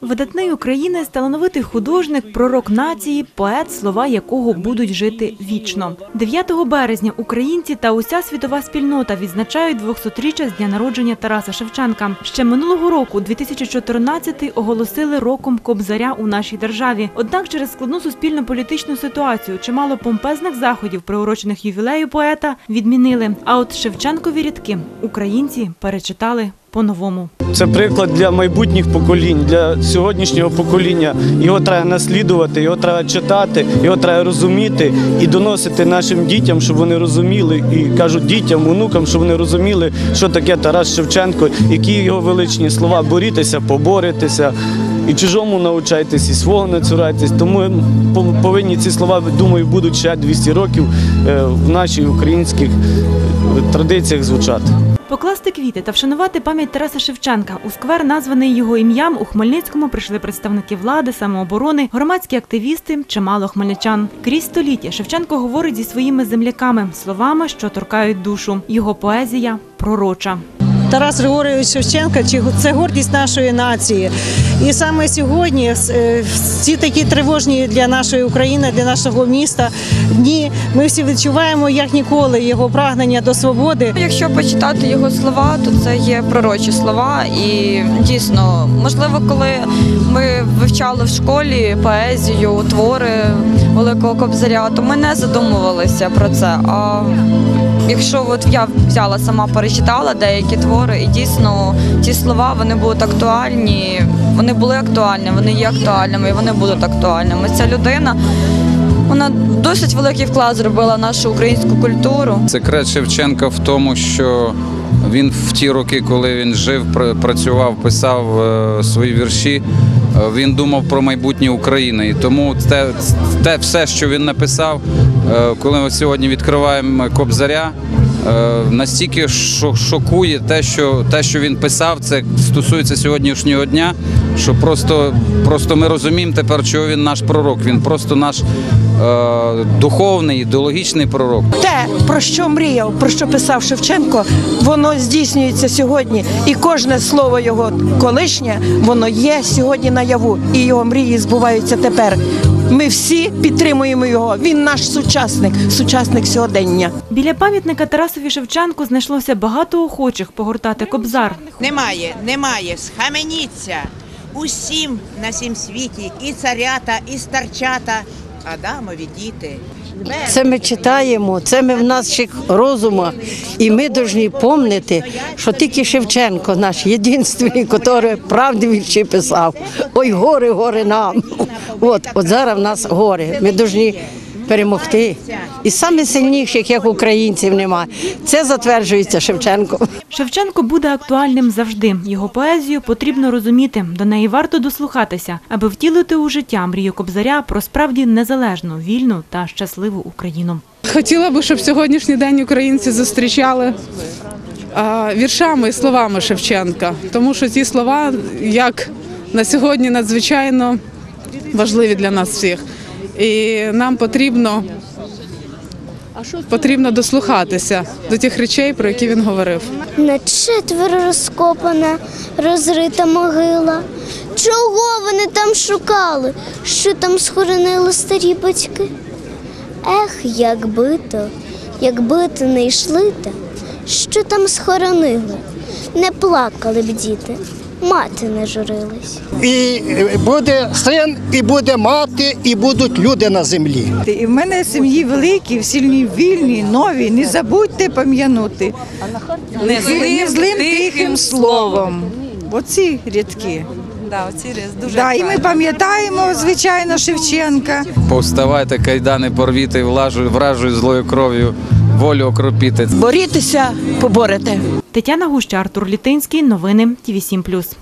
Видатний українець, талановитий художник, пророк нації, поет, слова якого будуть жити вічно. 9 березня українці та уся світова спільнота відзначають 200-річчя з дня народження Тараса Шевченка. Ще минулого року, 2014 оголосили роком Кобзаря у нашій державі. Однак через складну суспільно-політичну ситуацію чимало помпезних заходів, приурочених ювілею поета, відмінили. А от Шевченкові рядки українці перечитали по-новому. Це приклад для майбутніх поколінь, для сьогоднішнього покоління. Його треба наслідувати, його треба читати, його треба розуміти і доносити нашим дітям, щоб вони розуміли, і кажуть дітям, онукам, щоб вони розуміли, що таке Тарас Шевченко, які його величні слова борітеся, поборитеся. І чужому навчайтесь, і свого не цурайтесь. Тому по- повинні ці слова, думаю, будуть ще 200 років е, в наших українських е, традиціях звучати. Покласти квіти та вшанувати пам'ять Тараса Шевченка у сквер, названий його ім'ям, у Хмельницькому прийшли представники влади, самооборони, громадські активісти, чимало хмельничан. Крізь століття Шевченко говорить зі своїми земляками словами, що торкають душу. Його поезія пророча. Тарас Григорович Шевченко чи- це гордість нашої нації. І саме сьогодні, е, ці такі тривожні для нашої України, для нашого міста дні, ми всі відчуваємо як ніколи його прагнення до свободи. Якщо почитати його слова, то це є пророчі слова. І дійсно, можливо, коли ми вивчали в школі поезію, твори Великого Кобзаря, то ми не задумувалися про це. А якщо от я взяла сама перечитала деякі твори, і дійсно ті слова вони будуть актуальні. Вони були актуальні, вони є актуальними, і вони будуть актуальними. Ця людина. Вона досить великий вклад зробила нашу українську культуру. Секрет Шевченка в тому, що він в ті роки, коли він жив, працював, писав е, свої вірші, е, він думав про майбутнє України. І тому те, те все, що він написав, коли ми сьогодні відкриваємо Кобзаря. е, Настільки шо- шокує те, що те, що він писав, це стосується сьогоднішнього дня. Що просто, просто ми розуміємо тепер, чого він наш пророк. Він просто наш е, духовний, ідеологічний пророк. те, про що мріяв, про що писав Шевченко, воно здійснюється сьогодні. І кожне слово його колишнє, воно є сьогодні наяву, і його мрії збуваються тепер. Ми всі підтримуємо його. Він наш сучасник, сучасник сьогодення. Біля пам'ятника Тарасові Шевченку знайшлося багато охочих погортати кобзар. Немає, немає. Схаменіться усім на сім світі, і царята, і старчата, Адамові діти. Це ми читаємо, це ми в наших розумах, і ми повинні пам'ятати, що тільки Шевченко, наш єдинственний, який правди вірші писав. Ой, гори, горе нам. От, от зараз в нас горе. Ми повинні перемогти. І саме сильніших, як українців, немає. Це затверджується Шевченком. Шевченко буде актуальним завжди. Його поезію потрібно розуміти. До неї варто дослухатися, аби втілити у життя мрію кобзаря про справді незалежну, вільну та щасливу Україну. Хотіла би, щоб сьогоднішній день українці зустрічали віршами і словами Шевченка, тому що ці слова, як на сьогодні, надзвичайно важливі для нас всіх. І нам потрібно, потрібно дослухатися до тих речей, про які він говорив. На четверо розкопана, розрита могила. Чого вони там шукали? Що там схоронили старі батьки? Ех, якби то, якби то не йшли та, що там схоронили? Не плакали б діти, мати не журилась. І буде син, і буде мати, і будуть люди на землі. І в мене сім'ї великі, всі вільні, нові. Не забудьте пам'янути. Не злим, тихим словом. Оці рядки. Да, оці дуже Да, і ми пам'ятаємо, звичайно, Шевченка. Повставайте, кайдани порвіти, влажу, вражою злою кров'ю, волю окропіти. Борітеся, поборете. Тетяна Гуща, Артур Літинський. Новини ТІВІ 7+.